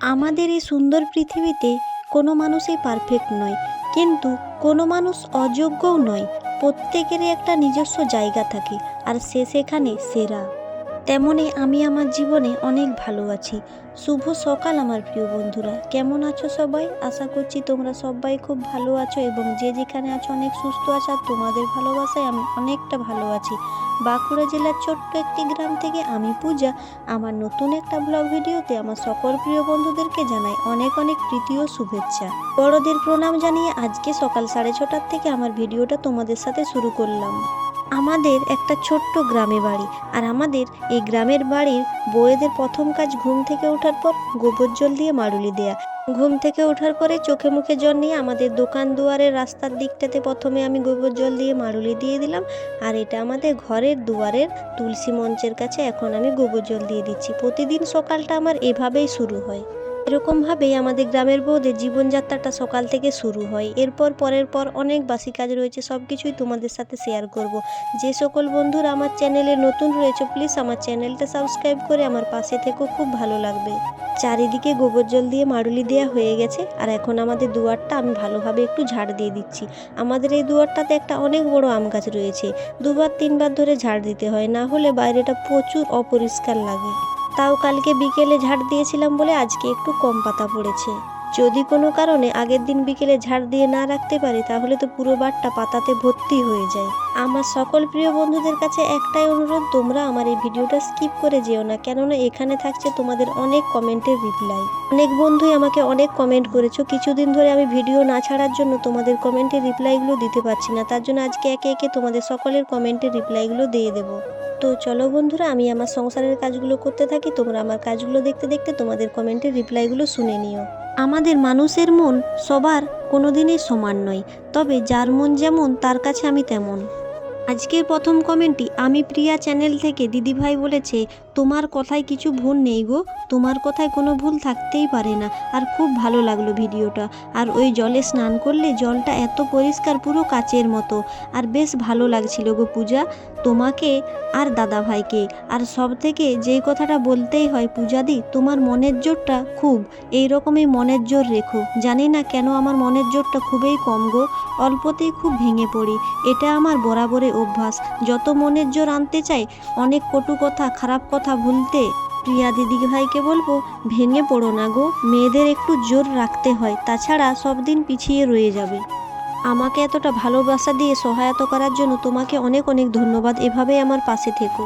আমাদের এই সুন্দর পৃথিবীতে কোনো মানুষই পারফেক্ট নয়, কিন্তু কোনো মানুষ অযোগ্যও নয়। প্রত্যেকেরই একটা নিজস্ব জায়গা থাকে, আর সে সেখানে সেরা। তেমনই আমি আমার জীবনে অনেক ভালো আছি। শুভ সকাল আমার প্রিয় বন্ধুরা। কেমন আছো সবাই? আশা করছি তোমরা সবাই খুব ভালো আছো এবং যে যেখানে আছো অনেক সুস্থ আছো আর তোমাদের ভালোবাসায় আমি অনেকটা ভালো আছি। বাঁকুড়া জেলার ছোট্ট একটি গ্রাম থেকে আমি পূজা। আমার নতুন একটা ব্লগ ভিডিওতে আমার সকল প্রিয় বন্ধুদেরকে জানাই অনেক অনেক প্রীতি ও শুভেচ্ছা। বড়দের প্রণাম জানিয়ে আজকে সকাল সাড়ে ছটার থেকে আমার ভিডিওটা তোমাদের সাথে শুরু করলাম। আমাদের একটা ছোট্ট গ্রামে বাড়ি, আর আমাদের এই গ্রামের বাড়ির বউয়েদের প্রথম কাজ ঘুম থেকে ওঠার পর গোবর জল দিয়ে মাড়ুলি দেয়া। ঘুম থেকে ওঠার পরে চোখে মুখে জল নিয়ে আমাদের দোকান দুয়ারের রাস্তার দিকটাতে প্রথমে আমি গোবর জল দিয়ে মাড়ুলি দিয়ে দিলাম, আর এটা আমাদের ঘরের দুয়ারের তুলসী মঞ্চের কাছে এখন আমি গোবর জল দিয়ে দিচ্ছি। প্রতিদিন সকালটা আমার এভাবেই শুরু হয়। এরকমভাবেই আমাদের গ্রামের বউদের জীবনযাত্রাটা সকাল থেকে শুরু হয়। এরপর পরের পর অনেক বাসি কাজ রয়েছে সব কিছুই তোমাদের সাথে শেয়ার করব। যে সকল বন্ধুরা আমার চ্যানেলে নতুন রয়েছে প্লিজ আমার চ্যানেলটা সাবস্ক্রাইব করে আমার পাশে থেকেও খুব ভালো লাগবে। চারিদিকে গোবর জল দিয়ে মাড়ুলি দেওয়া হয়ে গেছে, আর এখন আমাদের দুয়ারটা আমি ভালোভাবে একটু ঝাড় দিয়ে দিচ্ছি। আমাদের এই দুয়ারটাতে একটা অনেক বড় আম গাছ রয়েছে, দুবার তিনবার ধরে ঝাড় দিতে হয়, না হলে বাইরেটা প্রচুর অপরিষ্কার লাগে। তাও কালকে বিকেলে ঝাড় দিয়েছিলাম বলে আজকে একটু কম পাতা পড়েছে। যদি কোনো কারণে আগের দিন বিকেলে ঝাড় দিয়ে না রাখতে পারি, তাহলে তো পুরো বারটা পাতাতে ভর্তি হয়ে যায়। আমার সকল প্রিয় বন্ধুদের কাছে একটাই অনুরোধ, তোমরা আমার এই ভিডিওটা স্কিপ করে যেও না। কেননা এখানে থাকছে তোমাদের অনেক কমেন্টের রিপ্লাই অনেক বন্ধুই আমাকে অনেক কমেন্ট করেছ। কিছুদিন ধরে আমি ভিডিও না ছাড়ার জন্য তোমাদের কমেন্টের রিপ্লাইগুলো দিতে পারছি না। তার জন্য আজকে একে একে তোমাদের সকলের কমেন্টের রিপ্লাইগুলো দিয়ে দেবো। তো চলো বন্ধুরা, আমি আমার সংসারের কাজগুলো করতে থাকি। তোমরা আমার কাজগুলো দেখতে দেখতে তোমাদের কমেন্টের রিপ্লাইগুলো শুনে নিও। আমাদের মানুষের মন সবার কোনোদিনই সমান নয়। তবে যার মন যেমন, তার কাছে আমি তেমন। আজকের প্রথম কমেন্টটি আমি প্রিয়া চ্যানেল থেকে দিদিভাই বলেছে, তোমার কথায় কিছু ভুল নেই গো। তোমার কথায় কোনো ভুল থাকতেই পারে না। আর খুব ভালো লাগল ভিডিওটা। আর ওই জলে স্নান করলে জলটা এত পরিষ্কার পুরো কাচের মতো। আর বেশ ভালো লাগছিল গো পূজা। তোমাকে আর দাদা ভাইকে আর সব থেকে যেই কথাটা বলতেই হয় পূজাদি, তোমার মনের জোরটা খুব। এই রকমই মনের জোর রেখো। জানি না কেন আমার মনের জোরটা খুবই কম গো। অল্পতেই খুব ভেঙে পড়ি। এটা আমার বরাবরই অভ্যাস। যত মনের জোর আনতে চাই অনেক কটু কথা, খারাপ কথা ভুলতে। প্রিয়া দিদি ভাইকে বলব, ভেঙে পড়ো না গো, মেয়েদের একটু জোর রাখতে হয়, তাছাড়া সব দিন পিছিয়ে রয়ে যাবে। আমাকে এতটা ভালোবাসা দিয়ে সহায়তা করার জন্য তোমাকে অনেক অনেক ধন্যবাদ এভাবে আমার পাশে থেকো।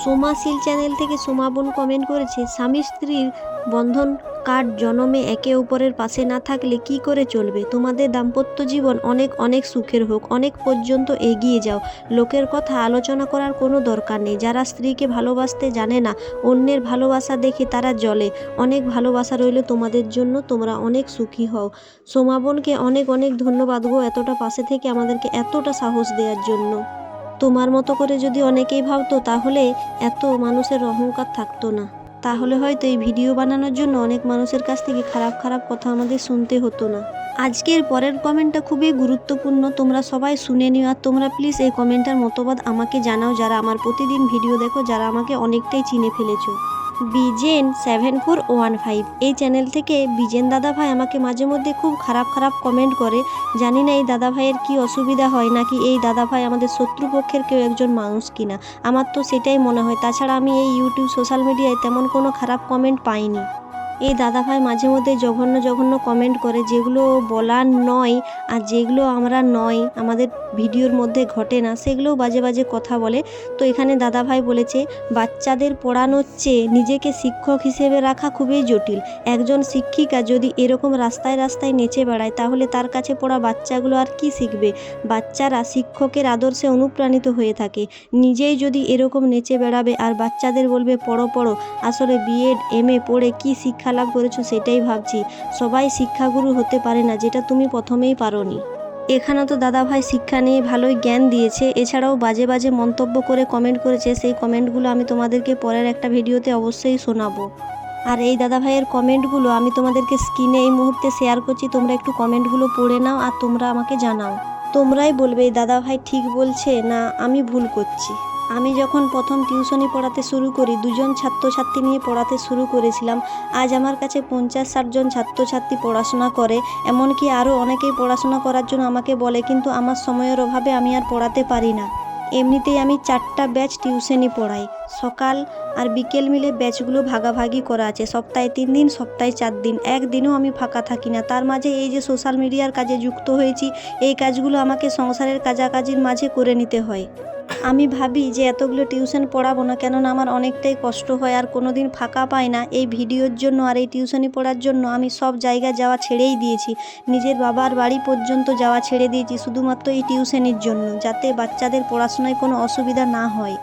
সোমা সিল চ্যানেল থেকে সোমা বোন কমেন্ট করেছে, স্বামী স্ত্রীর বন্ধন কার্ড জনমে একে অপরের পাশে না থাকলে কি করে চলবে? তোমাদের দাম্পত্য জীবন অনেক অনেক সুখের হোক, অনেক পর্যন্ত এগিয়ে যাও। লোকের কথা আলোচনা করার কোনো দরকার নেই। যারা স্ত্রীকে ভালোবাসতে জানে না, অন্যের ভালোবাসা দেখে তারা জ্বলে। অনেক ভালোবাসা রইল তোমাদের জন্য, তোমরা অনেক সুখী হও। সোমা বোনকে অনেক অনেক ধন্যবাদ গো এতটা পাশে থেকে আমাদেরকে এতটা সাহস দেওয়ার জন্য। তোমার মতো করে যদি অনেকেই ভাবতো, তাহলে এত মানুষের অহংকার থাকতো না। তাহলে হয়তো এই ভিডিও বানানোর জন্য অনেক মানুষের কাছ থেকে খারাপ খারাপ কথা আমাদের শুনতে হতো না। আজকের পরের কমেন্টটা খুবই গুরুত্বপূর্ণ, তোমরা সবাই শুনে নিও আর তোমরা প্লিজ এই কমেন্টটার মতবাদ আমাকে জানাও যারা আমার প্রতিদিন ভিডিও দেখো, যারা আমাকে অনেকটাই চিনে ফেলেছো। Bijen seven four one five. এই চ্যানেল থেকে বিজেন দাদা ভাই আমাকে মাঝে মধ্যে খুব খারাপ খারাপ কমেন্ট করে। জানি না এই দাদা ভাইয়ের কী অসুবিধা হয়, নাকি এই দাদা ভাই আমাদের শত্রুপক্ষের কেউ একজন মানুষ কিনা। আমার তো সেটাই মনে হয়। তাছাড়া আমি এই ইউটিউব সোশ্যাল মিডিয়ায় তেমন কোনো খারাপ কমেন্ট পাইনি। এই দাদাভাই মাঝে মধ্যে জঘন্য জঘন্য কমেন্ট করে, যেগুলো বলার নয় আর যেগুলো আমরা নয়, আমাদের ভিডিওর মধ্যে ঘটে না, সেগুলোও বাজে বাজে কথা বলে। তো এখানে দাদাভাই বলেছে, বাচ্চাদের পড়ানোর চেয়ে নিজেকে শিক্ষক হিসেবে রাখা খুবই জটিল। একজন শিক্ষিকা যদি এরকম রাস্তায় রাস্তায় নেচে বেড়ায়, তাহলে তার কাছে পড়া বাচ্চাগুলো আর কি শিখবে? বাচ্চারা শিক্ষকের আদর্শে অনুপ্রাণিত হয়ে থাকে। নিজেই যদি এরকম নেচে বেড়াবে আর বাচ্চাদের বলবে, পড়ো পড়ো, আসলে বিএড এম এ পড়ে কি শিক্ষা লাভ করেছ সেটাই ভাবছি। সবাই শিক্ষাগুরু হতে পারে না, যেটা তুমি প্রথমেই পারোনি। এখানে তো দাদাভাই শিক্ষা নিয়ে ভালোই জ্ঞান দিয়েছে। এছাড়াও বাজে বাজে মন্তব্য করে কমেন্ট করেছে। সেই কমেন্টগুলো আমি তোমাদেরকে পরের একটা ভিডিওতে অবশ্যই শোনাবো। আর এই দাদাভাইয়ের কমেন্টগুলো আমি তোমাদেরকে স্ক্রিনে এই মুহূর্তে শেয়ার করছি। তোমরা একটু কমেন্টগুলো পড়ে নাও আর তোমরা আমাকে জানাও। তোমরাই বলবে, এই দাদা ভাই ঠিক বলছে না আমি ভুল করছি? আমি যখন প্রথম টিউশনি পড়াতে শুরু করি, দুজন ছাত্রছাত্রী নিয়ে পড়াতে শুরু করেছিলাম। আজ আমার কাছে পঞ্চাশ ষাটজন ছাত্রছাত্রী পড়াশোনা করে, এমনকি আরও অনেকেই পড়াশোনা করার জন্য আমাকে বলে, কিন্তু আমার সময়ের অভাবে আমি আর পড়াতে পারি না। এমনিতেই আমি চারটা ব্যাচ টিউশনি পড়াই। সকাল আর বিকেল মিলে ব্যাচগুলো ভাগাভাগি করা আছে। সপ্তাহে তিন দিন, সপ্তাহে চার দিন। একদিনও আমি ফাঁকা থাকি না। তার মাঝে এই যে সোশ্যাল মিডিয়ার কাজে যুক্ত হয়েছি, এই কাজগুলো আমাকে সংসারের কাজাকাজির মাঝে করে নিতে হয়। আমি ভাবি যে এতগুলো টিউশন পড়াবো না, কেননা আমার অনেকটাই কষ্ট হয় আর কোনো দিন ফাঁকা পাই না। এই ভিডিওর জন্য আর এই টিউশনি পড়ার জন্য আমি সব জায়গা যাওয়া ছেড়েই দিয়েছি। নিজের বাবার বাড়ি পর্যন্ত যাওয়া ছেড়ে দিয়েছি শুধুমাত্র এই টিউশনির জন্য, যাতে বাচ্চাদের পড়াশোনায় কোনো অসুবিধা না হয়।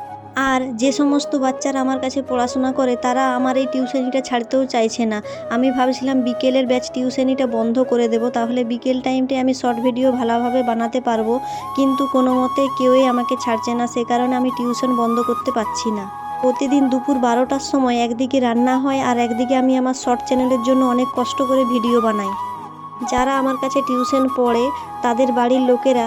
আর যে সমস্ত বাচ্চারা আমার কাছে পড়াশোনা করে, তারা আমার এই টিউশনিটা ছাড়তেও চাইছে না। আমি ভাবছিলাম বিকেলের ব্যাচ টিউশনিটা বন্ধ করে দেবো, তাহলে বিকেল টাইমটায় আমি শর্ট ভিডিও ভালোভাবে বানাতে পারব। কিন্তু কোনো মতে কেউই আমাকে ছাড়ছে না, সে কারণে আমি টিউশন বন্ধ করতে পারছি না। প্রতিদিন দুপুর বারোটার সময় একদিকে রান্না হয় আর একদিকে আমি আমার শর্ট চ্যানেলের জন্য অনেক কষ্ট করে ভিডিও বানাই। যারা আমার কাছে টিউশন পড়ে তাদের বাড়ির লোকেরা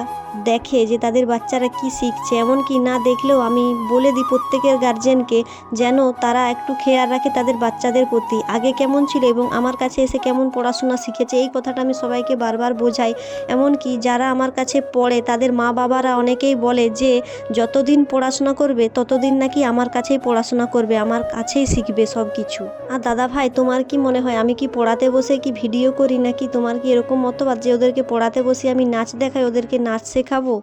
দেখে যে তাদের বাচ্চারা কি শিখছে, এমনকি না দেখলেও আমি বলে দিই প্রত্যেকের গার্জেনকে যেন তারা একটু খেয়াল রাখে তাদের বাচ্চাদের প্রতি। আগে কেমন ছিল এবং আমার কাছে এসে কেমন পড়াশোনা শিখেছে, এই কথাটা আমি সবাইকে বারবার বোঝাই। এমনকি যারা আমার কাছে পড়ে, তাদের মা বাবারা অনেকেই বলে যে, যতদিন পড়াশোনা করবে, ততদিন নাকি আমার কাছেই পড়াশোনা করবে, আমার কাছেই শিখবে সব কিছু আর দাদা ভাই, তোমার কি মনে হয়, আমি কি পড়াতে বসে কি ভিডিও করি নাকি? তোমার কি এরকম মতবাদ যে ওদেরকে পড়াতে বসে আমি নাচ দেখাই, ওদেরকে নাচ শেখাবো?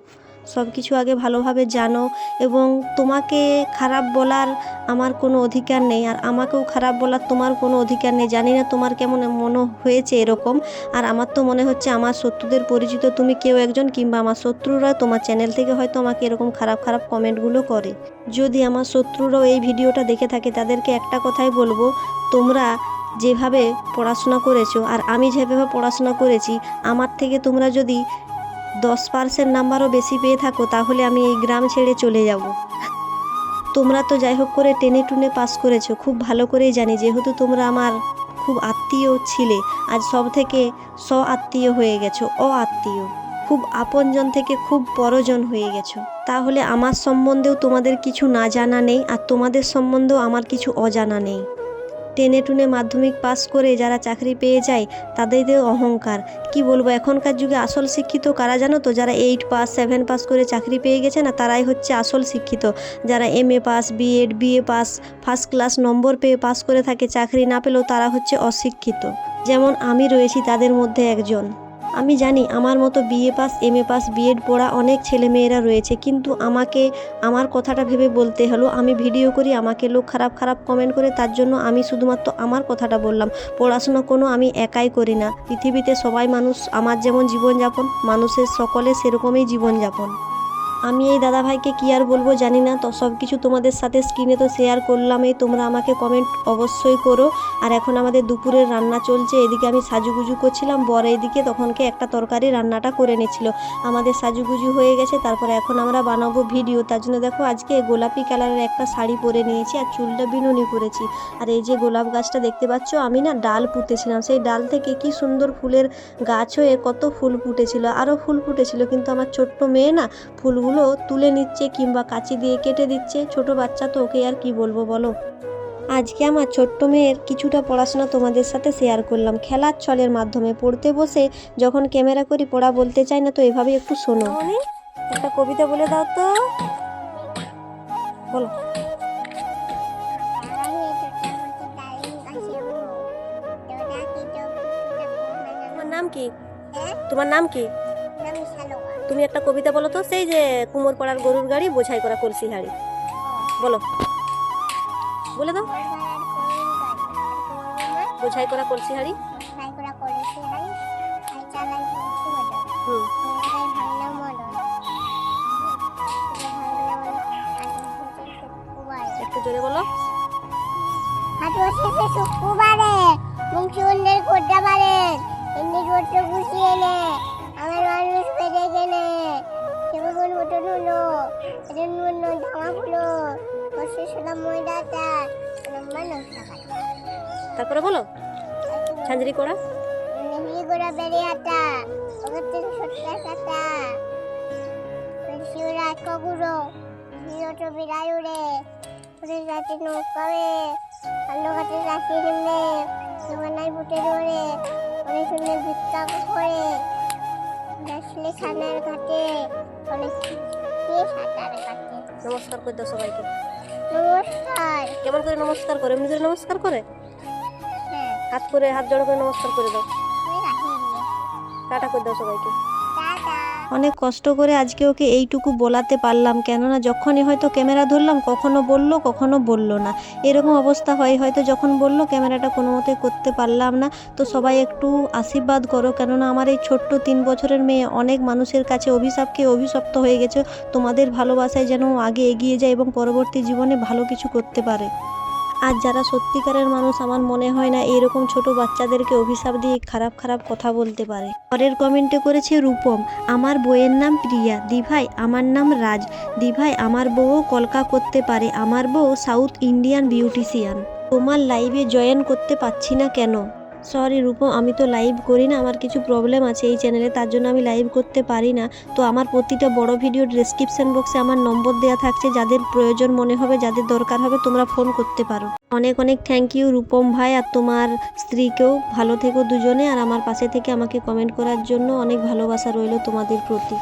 সব কিছু আগে ভালোভাবে জানো এবং তোমাকে খারাপ বলার আমার কোনো অধিকার নেই। আর আমাকেও খারাপ বলার তোমার কোনো অধিকার নেই। জানি না তোমার কেমন মনে হয়েছে এরকম। আর আমার তো মনে হচ্ছে আমার শত্রুদের পরিচিত তুমি কেউ একজন কিংবা আমার শত্রুরা তোমার চ্যানেল থেকে হয়তো আমাকে এরকম খারাপ খারাপ কমেন্টগুলো করে। যদি আমার শত্রুরাও এই ভিডিওটা দেখে থাকে, তাদেরকে একটা কথাই বলব, তোমরা যেভাবে পড়াশোনা করেছ আর আমি যেভাবে পড়াশোনা করেছি, আমার থেকে তোমরা যদি দশ পার্সেন্ট নাম্বারও বেশি পেয়ে থাকো, তাহলে আমি এই গ্রাম ছেড়ে চলে যাব। তোমরা তো যাই হোক করে টেনে টুনে পাস করেছ, খুব ভালো করেই জানি, যেহেতু তোমরা আমার খুব আত্মীয় ছিলে, আজ সব থেকে স্ব আত্মীয় হয়ে গেছো অ আত্মীয় খুব আপনজন থেকে খুব পরজন হয়ে গেছো। তাহলে আমার সম্বন্ধেও তোমাদের কিছু না জানা নেই, আর তোমাদের সম্বন্ধেও আমার কিছু অজানা নেই। টেনে টুনে মাধ্যমিক পাস করে যারা চাকরি পেয়ে যায়, তাদেরও অহংকার। কি বলব, এখনকার যুগে আসল শিক্ষিত কারা জানো তো? যারা এইট পাস সেভেন পাস করে চাকরি পেয়ে গেছে না, তারাই হচ্ছে আসল শিক্ষিত। যারা M A pass BEd BA pass first class number পেয়ে পাস করে থাকে, চাকরি না পেলেও তারা হচ্ছে অশিক্ষিত। যেমন আমি রয়েছি, তাদের মধ্যে একজন। আমি জানি আমার মতো BA pass M A pass, BEd পড়া অনেক ছেলেমেয়েরা রয়েছে, কিন্তু আমাকে, আমার কথাটা ভেবে বলতে হলো, আমি ভিডিও করি, আমাকে লোক খারাপ খারাপ কমেন্ট করে, তার জন্য আমি শুধুমাত্র আমার কথাটা বললাম। পড়াশোনা কোনো আমি একাই করি না। পৃথিবীতে সবাই মানুষ, আমার যেমন জীবনযাপন, মানুষের সকলে সেরকমই জীবনযাপন। আমি এই দাদাভাইকে কী আর বলব জানি না, তো সব কিছু তোমাদের সাথে স্ক্রিনে তো শেয়ার করলামই, তোমরা আমাকে কমেন্ট অবশ্যই করো। আর এখন আমাদের দুপুরের রান্না চলছে, এদিকে আমি সাজুগুজু করছিলাম, বর এদিকে তখনকে একটা তরকারি রান্নাটা করে নিচ্ছিল আমাদের সাজুগুজু হয়ে গেছে, তারপরে এখন আমরা বানাবো ভিডিও তার জন্য দেখো আজকে গোলাপি কালারের একটা শাড়ি পরে নিয়েছি আর চুলটা বিনুনি করেছি আর এই যে গোলাপ গাছটা দেখতে পাচ্ছ, আমি না ডাল পুঁতেছিলাম। সেই ডাল থেকে কি সুন্দর ফুলের গাছ হয়ে কত ফুল ফুটেছিল আরও ফুল ফুটেছিল, কিন্তু আমার ছোট্ট মেয়ে না ফুলগুলো তুলে নিচ্ছে কিংবা কাঁচি দিয়ে কেটে দিচ্ছে ছোট বাচ্চা তো ওকে আর কি বলব বলো? আজকে আমার ছোট্ট মেয়ের কিছুটা পড়াশোনা তোমাদের সাথে শেয়ার করলাম। খেলার ছলের মাধ্যমে পড়তে বসে যখন ক্যামেরা করি পড়া বলতে চাই না তো এভাবে একটু শোনো। একটা কবিতা বলে দাও তো। বলো। তোমার নাম কি? তোমার নাম কি? তুমি একটা কবিতা বলো তো, সেই যে কুমোর পাড়ার গরুর গাড়ি, বোঝাই করা কলসি হাড়ি। বলো। বলে দাও। বোঝাই করা কলসি হাড়ি। হুম। একটু জোরে বলো। এমনি নে। আমার মানুষ গেলে কেমন মতন হলো মন জামা হলো। বসে শোনা ময়দাটা মানুষ তারপরে বলো ঝাঁঝরি করা? বেড়ে আটা ওদের থেকে সত্যি সাটা শিওরা কগুলো ছোট বিড়াল উড়ে ওদের রাতে নৌকাবে আলো ঘাটে রাখি নেমে দোকানায় বুটে ধরে অনেক সুন্দর করে আসলে খানার ঘাটে অনেক কে সাঁতার কাটে নমস্কার করে দাও সবাইকে। নমস্কার। কেমন করে নমস্কার করে? এমনি করে নমস্কার করে? হ্যাঁ। হাত করে হাত জড়ো করে নমস্কার করে দাও। টাটা করে দাও সবাইকে। অনেক কষ্ট করে আজকে ওকে এইটুকু বলাতে পারলাম। কেননা যখনই হয়তো ক্যামেরা ধরলাম, কখনো বলল কখনো বলল না। এরকম অবস্থা হয়, হয়তো যখন বলল, ক্যামেরাটা কোনো মতে করতে পারলাম না। তো সবাই একটু আশীর্বাদ করো, কেননা আমার এই ছোট্ট তিন বছরের মেয়ে অনেক মানুষের কাছে অভিশাপকে অভিশপ্ত হয়ে গেছে। তোমাদের ভালোবাসায় যেন আগে এগিয়ে যায় এবং পরবর্তী জীবনে ভালো কিছু করতে পারে। আর যারা সত্যিকারের মানুষ, আমার মনে হয় না এরকম ছোট বাচ্চাদেরকে অভিশাপ দিয়ে খারাপ খারাপ কথা বলতে পারে। পরের কমেন্টে করেছে রূপম, আমার বইয়ের নাম প্রিয়া, দিভাই, আমার নাম রাজ। দিভাই, আমার বউও কলকা করতে পারে, আমার বউ সাউথ ইন্ডিয়ান বিউটিশিয়ান। তোমার লাইভে জয়েন করতে পারছি না কেন? সরি রূপম আমি তো লাইভ করি না, আমার কিছু প্রবলেম আছে এই চ্যানেলে তার জন্য আমি লাইভ করতে পারি না। তো আমার প্রতিটা বড় ভিডিও ডেসক্রিপশন বক্সে আমার নম্বর দেওয়া থাকছে, যাদের প্রয়োজন মনে হবে, যাদের দরকার হবে, তোমরা ফোন করতে পারো। অনেক অনেক থ্যাংক ইউ রূপম ভাই আর তোমার স্ত্রীকেও। ভালো থেকো দুজনে, আর আমার পাশে থেকে আমাকে কমেন্ট করার জন্য অনেক ভালোবাসা রইল তোমাদের প্রতি।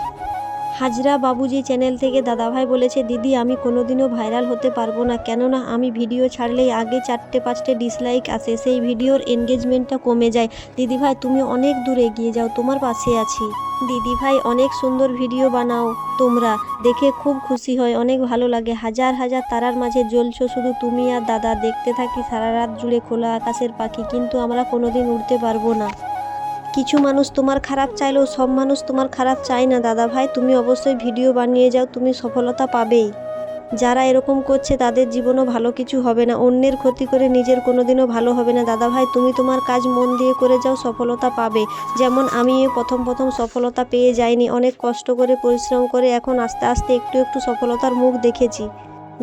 হাজরা বাবুজি চ্যানেল থেকে দাদাভাই বলেছে, দিদি, আমি কোনোদিনও ভাইরাল হতে পারব না। কেননা, আমি ভিডিও ছাড়লেই আগে চারটে, পাঁচটে ডিসলাইক আসে। সেই ভিডিওর এনগেজমেন্টটা কমে যায়। দিদিভাই, তুমি অনেক দূর এগিয়ে যাও। তোমার পাশে আছি। দিদিভাই, অনেক সুন্দর ভিডিও বানাও তোমরা। দেখে খুব খুশি হয়। অনেক ভালো লাগে। হাজার হাজার তারার মাঝে জ্বলছো শুধু তুমি আর দাদা। দেখতে থাকি সারা রাত জুড়ে খোলা আকাশের পাখি। কিন্তু আমরা কোনোদিন উড়তে পারব না। কিছু মানুষ তোমার খারাপ চাইলেও সব মানুষ তোমার খারাপ চায় না, দাদা ভাই। তুমি অবশ্যই ভিডিও বানিয়ে যাও, তুমি সফলতা পাবেই। যারা এরকম করছে, তাদের জীবনও ভালো কিছু হবে না। অন্যের ক্ষতি করে নিজের কোনোদিনও ভালো হবে না, দাদা ভাই। তুমি তোমার কাজ মন দিয়ে করে যাও, সফলতা পাবে। যেমন আমি প্রথম প্রথম সফলতা পেয়ে যাইনি, অনেক কষ্ট করে, পরিশ্রম করে, এখন আস্তে আস্তে একটু একটু সফলতার মুখ দেখেছি।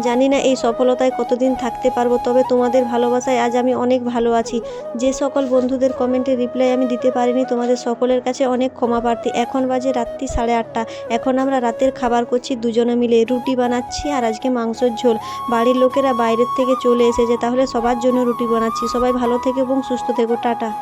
জানি না এই সফলতায় কতদিন থাকতে পারব, তবে তোমাদের ভালোবাসায় আজ আমি অনেক ভালো আছি। যে সকল বন্ধুদের কমেন্টে রিপ্লাই আমি দিতে পারিনি, তোমাদের সকলের কাছে অনেক ক্ষমা প্রার্থী। এখন বাজে রাত্রি সাড়ে আটটা। এখন আমরা রাতের খাবার করছি, দুজনে মিলে রুটি বানাচ্ছি আর আজকে মাংসর ঝোল। বাড়ির লোকেরা বাইরের থেকে চলে এসেছে, তাহলে সবার জন্য রুটি বানাচ্ছি। সবাই ভালো থেকে এবং সুস্থ থেকো। টাটা।